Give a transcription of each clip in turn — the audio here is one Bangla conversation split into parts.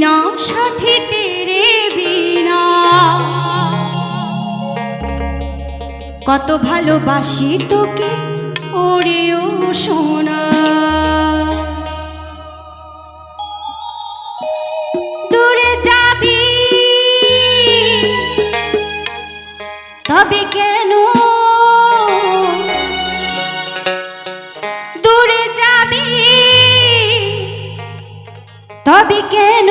জিনা সাথী তেরে বিনা। কত ভালোবাসি তোকে ওরে ও সোনা। দূরে যাবি, তবে কেন? দূরে যাবি, তবে কেন?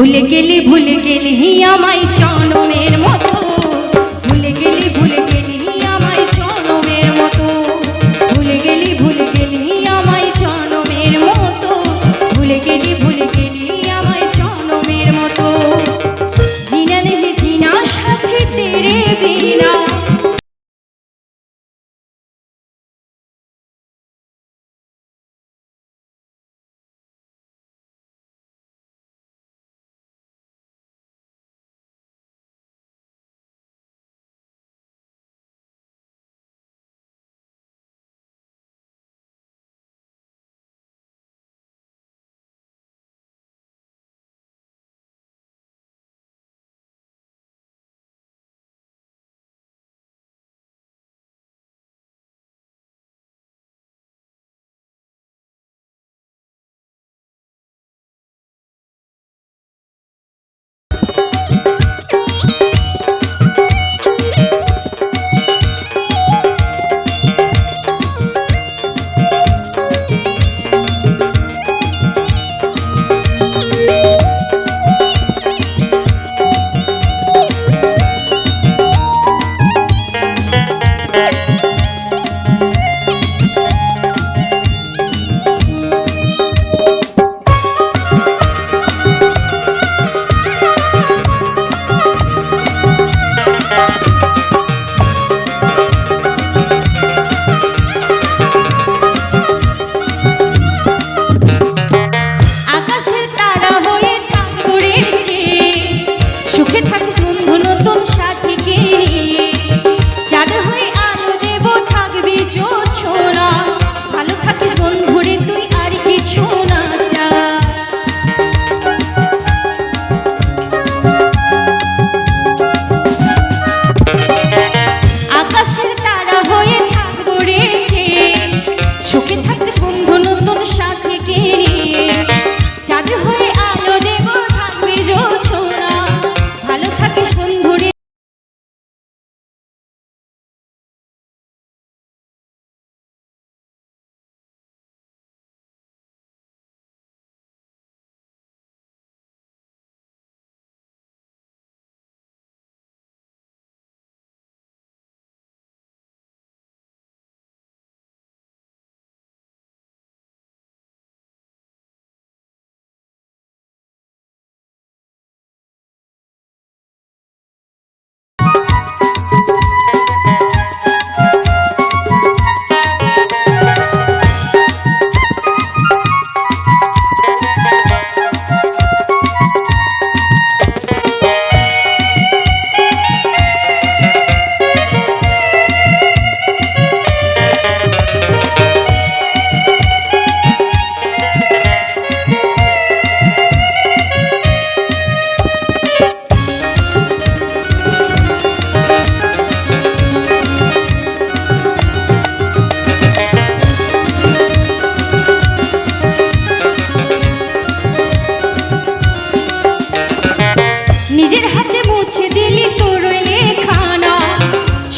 ভুলে গেলি ভুলে গেলি আমায় জনমের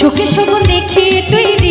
চোখে শুধু দেখি তুই